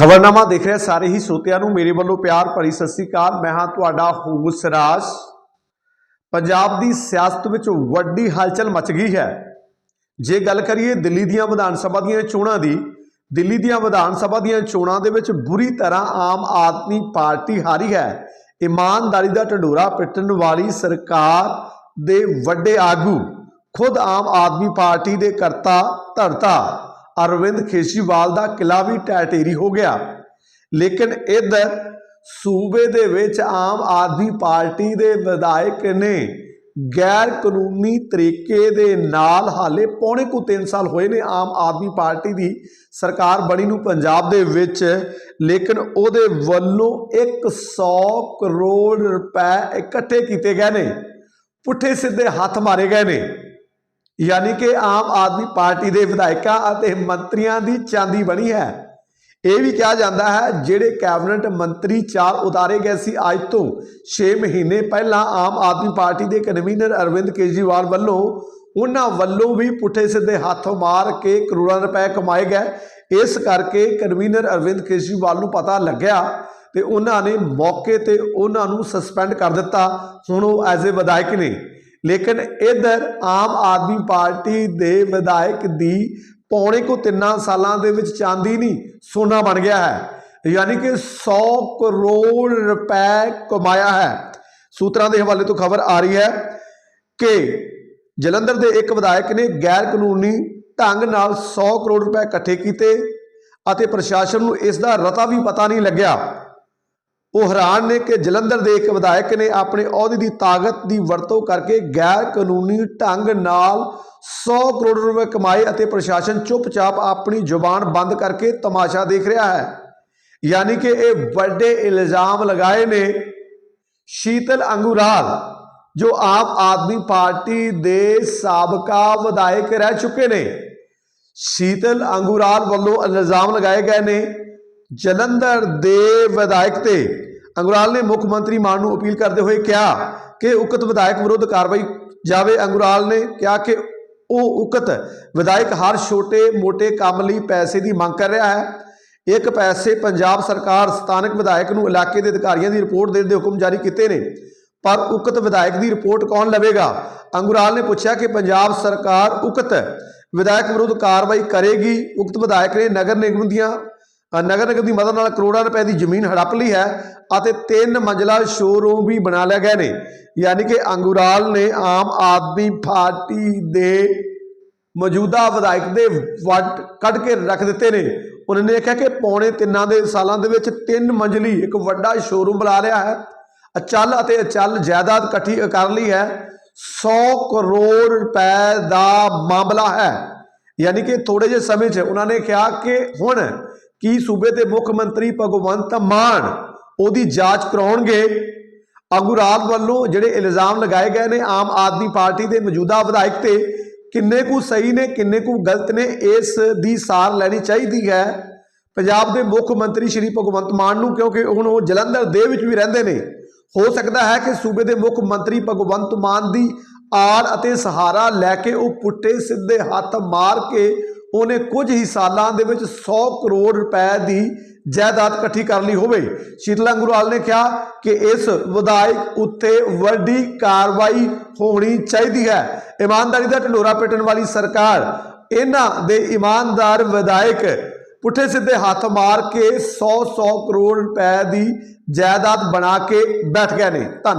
ਖਬਰਨਾਮਾ ਦੇਖ ਰਹੇ, ਸਾਰੇ ਹੀ ਸਰੋਤਿਆਂ ਨੂੰ ਮੇਰੇ ਵੱਲੋਂ ਪਿਆਰ ਭਰੀ ਸਤਿ ਸ੍ਰੀ ਅਕਾਲ। ਮੈਂ ਹਾਂ ਤੁਹਾਡਾ ਹੂਸ ਰਾਜ ਪੰਜਾਬ ਦੀ ਸਿਆਸਤ ਵਿੱਚ ਵੱਡੀ ਹਲਚਲ ਮਚ ਗਈ ਹੈ। ਜੇ ਗੱਲ ਕਰੀਏ ਦਿੱਲੀ ਦੀਆਂ ਵਿਧਾਨ ਸਭਾ ਦੀਆਂ ਚੋਣਾਂ ਦੀ, ਦਿੱਲੀ ਦੀਆਂ ਵਿਧਾਨ ਸਭਾ ਦੀਆਂ ਚੋਣਾਂ ਦੇ ਵਿੱਚ ਬੁਰੀ ਤਰ੍ਹਾਂ ਆਮ ਆਦਮੀ ਪਾਰਟੀ ਹਾਰੀ ਹੈ। ਇਮਾਨਦਾਰੀ ਦਾ ਢੰਡੋਰਾ ਪਿੱਟਣ ਵਾਲੀ ਸਰਕਾਰ ਦੇ ਵੱਡੇ ਆਗੂ, ਖੁਦ ਆਮ ਆਦਮੀ ਪਾਰਟੀ ਦੇ ਕਰਤਾ ਧਰਤਾ। ਅਰਵਿੰਦ ਕੇਜਰੀਵਾਲ ਦਾ ਕਿਲਾ ਵੀ ਟੈਟੇਰੀ ਹੋ ਗਿਆ। ਲੇਕਿਨ ਇਧਰ ਸੂਬੇ ਦੇ ਵਿੱਚ ਆਮ ਆਦਮੀ ਪਾਰਟੀ ਦੇ ਵਿਧਾਇਕ ਨੇ ਗੈਰ ਕਾਨੂੰਨੀ ਤਰੀਕੇ ਦੇ ਨਾਲ ਹਾਲੇ ਪੌਣੇ ਕੁ 3 ਸਾਲ ਹੋਏ ਨੇ ਆਮ ਆਦਮੀ ਪਾਰਟੀ ਦੀ ਸਰਕਾਰ ਬਣੀ ਨੂੰ ਪੰਜਾਬ ਦੇ ਵਿੱਚ। ਲੇਕਿਨ ਉਹਦੇ ਵੱਲੋਂ 100 ਕਰੋੜ ਰੁਪਏ ਇਕੱਠੇ ਕੀਤੇ ਗਏ ਨੇ। ਪੁੱਠੇ ਸਿੱਧੇ ਹੱਥ ਮਾਰੇ ਗਏ ਨੇ। ਯਾਨੀ ਕਿ ਆਮ ਆਦਮੀ ਪਾਰਟੀ ਦੇ ਵਿਧਾਇਕਾਂ ਅਤੇ ਮੰਤਰੀਆਂ ਦੀ ਚਾਂਦੀ ਬਣੀ ਹੈ। ਇਹ ਵੀ ਕਿਹਾ ਜਾਂਦਾ ਹੈ, ਜਿਹੜੇ ਕੈਬਨਿਟ ਮੰਤਰੀ ਚਾਰ ਉਤਾਰੇ ਗਏ ਸੀ ਅੱਜ ਤੋਂ 6 ਮਹੀਨੇ ਪਹਿਲਾਂ ਆਮ ਆਦਮੀ ਪਾਰਟੀ ਦੇ ਕਨਵੀਨਰ ਅਰਵਿੰਦ ਕੇਜਰੀਵਾਲ ਵੱਲੋਂ, ਉਹਨਾਂ ਵੱਲੋਂ ਵੀ ਪੁੱਠੇ ਸਿੱਧੇ ਹੱਥ ਮਾਰ ਕੇ ਕਰੋੜਾਂ ਰੁਪਏ ਕਮਾਏ ਗਏ। ਇਸ ਕਰਕੇ ਕਨਵੀਨਰ ਅਰਵਿੰਦ ਕੇਜਰੀਵਾਲ ਨੂੰ ਪਤਾ ਲੱਗਿਆ ਤੇ ਉਹਨਾਂ ਨੇ ਮੌਕੇ ਤੇ ਉਹਨਾਂ ਨੂੰ ਸਸਪੈਂਡ ਕਰ ਦਿੱਤਾ। ਹੁਣ ਉਹ ਐਜ਼ ਅ ਵਿਧਾਇਕ ਨੇ। ਲੇਕਿਨ ਇਧਰ ਆਮ ਆਦਮੀ ਪਾਰਟੀ ਦੇ ਵਿਧਾਇਕ ਦੀ ਪੌਣੇ ਕੋ ਤਿੰਨਾਂ ਸਾਲਾਂ ਦੇ ਵਿੱਚ ਚਾਂਦੀ ਨਹੀਂ, ਸੋਨਾ ਬਣ ਗਿਆ ਹੈ। ਯਾਨੀ ਕਿ 100 ਕਰੋੜ ਰੁਪਏ ਕਮਾਇਆ ਹੈ। ਸੂਤਰਾਂ ਦੇ ਹਵਾਲੇ ਤੋਂ ਖਬਰ ਆ ਰਹੀ ਹੈ ਕਿ ਜਲੰਧਰ ਦੇ ਇੱਕ ਵਿਧਾਇਕ ਨੇ ਗੈਰ ਕਾਨੂੰਨੀ ਢੰਗ ਨਾਲ 100 ਕਰੋੜ ਰੁਪਏ ਇਕੱਠੇ ਕੀਤੇ ਅਤੇ ਪ੍ਰਸ਼ਾਸਨ ਨੂੰ ਇਸ ਦਾ ਰਤਾ ਵੀ ਪਤਾ ਨਹੀਂ ਲੱਗਿਆ। ਉਹ ਹੈਰਾਨ ਨੇ ਕਿ ਜਲੰਧਰ ਦੇ ਇੱਕ ਵਿਧਾਇਕ ਨੇ ਆਪਣੇ ਅਹੁਦੇ ਦੀ ਤਾਕਤ ਦੀ ਵਰਤੋਂ ਕਰਕੇ ਗੈਰ ਕਾਨੂੰਨੀ ਢੰਗ ਨਾਲ 100 ਕਰੋੜ ਰੁਪਏ ਕਮਾਏ ਅਤੇ ਪ੍ਰਸ਼ਾਸਨ ਚੁੱਪਚਾਪ ਆਪਣੀ ਜ਼ੁਬਾਨ ਬੰਦ ਕਰਕੇ ਤਮਾਸ਼ਾ ਦੇਖ ਰਿਹਾ ਹੈ। ਯਾਨੀ ਕਿ ਇਹ ਵੱਡੇ ਇਲਜ਼ਾਮ ਲਗਾਏ ਨੇ ਸ਼ੀਤਲ ਅੰਗੂਰਾਲ, ਜੋ ਆਮ ਆਦਮੀ ਪਾਰਟੀ ਦੇ ਸਾਬਕਾ ਵਿਧਾਇਕ ਰਹਿ ਚੁੱਕੇ ਨੇ। ਸ਼ੀਤਲ ਅੰਗੂਰਾਲ ਵੱਲੋਂ ਇਲਜ਼ਾਮ ਲਗਾਏ ਗਏ ਨੇ ਜਲੰਧਰ ਦੇ ਵਿਧਾਇਕ ਤੇ ਅੰਗੁਰਾਲ ਨੇ ਮੁੱਖ ਮੰਤਰੀ ਮਾਨ ਨੂੰ ਅਪੀਲ ਕਰਦੇ ਹੋਏ ਕਿਹਾ ਕਿ ਉਕਤ ਵਿਧਾਇਕ ਵਿਰੁੱਧ ਕਾਰਵਾਈ ਜਾਵੇ। ਅੰਗੁਰਾਲ ਨੇ ਕਿਹਾ ਕਿ ਉਹ ਉਕਤ ਵਿਧਾਇਕ ਹਰ ਛੋਟੇ ਮੋਟੇ ਕੰਮ ਲਈ ਪੈਸੇ ਦੀ ਮੰਗ ਕਰ ਰਿਹਾ ਹੈ। ਇੱਕ ਪੈਸੇ ਪੰਜਾਬ ਸਰਕਾਰ ਸਥਾਨਕ ਵਿਧਾਇਕ ਨੂੰ ਇਲਾਕੇ ਦੇ ਅਧਿਕਾਰੀਆਂ ਦੀ ਰਿਪੋਰਟ ਦੇਣ ਦੇ ਹੁਕਮ ਜਾਰੀ ਕੀਤੇ ਨੇ, ਪਰ ਉਕਤ ਵਿਧਾਇਕ ਦੀ ਰਿਪੋਰਟ ਕੌਣ ਲਵੇਗਾ? ਅੰਗੁਰਾਲ ਨੇ ਪੁੱਛਿਆ ਕਿ ਪੰਜਾਬ ਸਰਕਾਰ ਉਕਤ ਵਿਧਾਇਕ ਵਿਰੁੱਧ ਕਾਰਵਾਈ ਕਰੇਗੀ। ਉਕਤ ਵਿਧਾਇਕ ਨੇ ਨਗਰ ਨਿਗਮ ਦੀਆਂ ਨਗਰ ਨਿਗਮ ਦੀ ਮਦਦ ਨਾਲ ਕਰੋੜਾਂ ਰੁਪਏ ਦੀ ਜ਼ਮੀਨ ਹੜੱਪ ਲਈ ਹੈ ਅਤੇ ਤਿੰਨ ਮੰਜ਼ਲਾ ਸ਼ੋਰੂਮ ਵੀ ਬਣਾ ਲਿਆ ਗਏ ਨੇ। ਯਾਨੀ ਕਿ ਅੰਗੂਰਾਲ ਨੇ ਆਮ ਆਦਮੀ ਪਾਰਟੀ ਦੇ ਮੌਜੂਦਾ ਵਿਧਾਇਕ ਦੇ ਵੱਟ ਕੱਢ ਕੇ ਰੱਖ ਦਿੱਤੇ ਨੇ। ਉਹਨਾਂ ਨੇ ਕਿਹਾ ਕਿ ਪੌਣੇ ਤਿੰਨਾਂ ਦੇ ਸਾਲਾਂ ਦੇ ਵਿੱਚ ਤਿੰਨ ਮੰਜ਼ਲੀ ਇੱਕ ਵੱਡਾ ਸ਼ੋਰੂਮ ਬਣਾ ਲਿਆ ਹੈ। ਅਚਲ ਅਤੇ ਅਚਲ ਜਾਇਦਾਦ ਇਕੱਠੀ ਕਰ ਲਈ ਹੈ। 100 ਕਰੋੜ ਰੁਪਏ ਦਾ ਮਾਮਲਾ ਹੈ। ਯਾਨੀ ਕਿ ਥੋੜੇ ਜਿਹੇ ਸਮੇਂ 'ਚ ਉਹਨਾਂ ਨੇ ਕਿਹਾ ਕਿ ਹੁਣ ਕੀ ਸੂਬੇ ਦੇ ਮੁੱਖ ਮੰਤਰੀ ਭਗਵੰਤ ਮਾਨ ਉਹਦੀ ਜਾਂਚ ਕਰਾਉਣਗੇ? ਅਗੁਰਾਲ ਵੱਲੋਂ ਜਿਹੜੇ ਇਲਜ਼ਾਮ ਲਗਾਏ ਗਏ ਨੇ ਆਮ ਆਦਮੀ ਪਾਰਟੀ ਦੇ ਮੌਜੂਦਾ ਵਿਧਾਇਕ ਤੇ, ਕਿੰਨੇ ਕੁ ਸਹੀ ਨੇ, ਕਿੰਨੇ ਕੁ ਗਲਤ ਨੇ, ਇਸ ਦੀ ਸਾਰ ਲੈਣੀ ਚਾਹੀਦੀ ਹੈ। ਪੰਜਾਬ ਦੇ ਮੁੱਖ ਮੰਤਰੀ ਸ਼੍ਰੀ ਭਗਵੰਤ ਮਾਨ ਨੂੰ, ਕਿਉਂਕਿ ਹੁਣ ਉਹ ਜਲੰਧਰ ਦੇ ਵਿੱਚ ਵੀ ਰਹਿੰਦੇ ਨੇ, ਹੋ ਸਕਦਾ ਹੈ ਕਿ ਸੂਬੇ ਦੇ ਮੁੱਖ ਮੰਤਰੀ ਭਗਵੰਤ ਮਾਨ ਦੀ ਆੜ ਅਤੇ ਸਹਾਰਾ ਲੈ ਕੇ ਉਹ ਪੁੱਟੇ ਸਿੱਧੇ ਹੱਥ ਮਾਰ ਕੇ ਉਹਨੇ ਕੁਝ ਹੀ ਸਾਲਾਂ ਦੇ ਵਿੱਚ 100 ਕਰੋੜ ਰੁਪਏ ਦੀ ਜਾਇਦਾਦ ਇਕੱਠੀ ਕਰ ਲਈ ਹੋਵੇ। ਸ਼ੀਤਲਾ ਅੰਗੁਰਾਲ ਨੇ ਕਿਹਾ ਕਿ ਇਸ ਵਿਧਾਇਕ ਉੱਤੇ ਵੱਡੀ ਕਾਰਵਾਈ ਹੋਣੀ ਚਾਹੀਦੀ ਹੈ। ਇਮਾਨਦਾਰੀ ਦਾ ਢੰਡੋਰਾ ਪੇਟਣ ਵਾਲੀ ਸਰਕਾਰ, ਇਹਨਾਂ ਦੇ ਇਮਾਨਦਾਰ ਵਿਧਾਇਕ ਪੁੱਠੇ ਸਿੱਧੇ ਹੱਥ ਮਾਰ ਕੇ 100 100 ਕਰੋੜ ਰੁਪਏ ਦੀ ਜਾਇਦਾਦ ਬਣਾ ਕੇ ਬੈਠ ਗਏ ਨੇ। ਧੰਨਵਾਦ।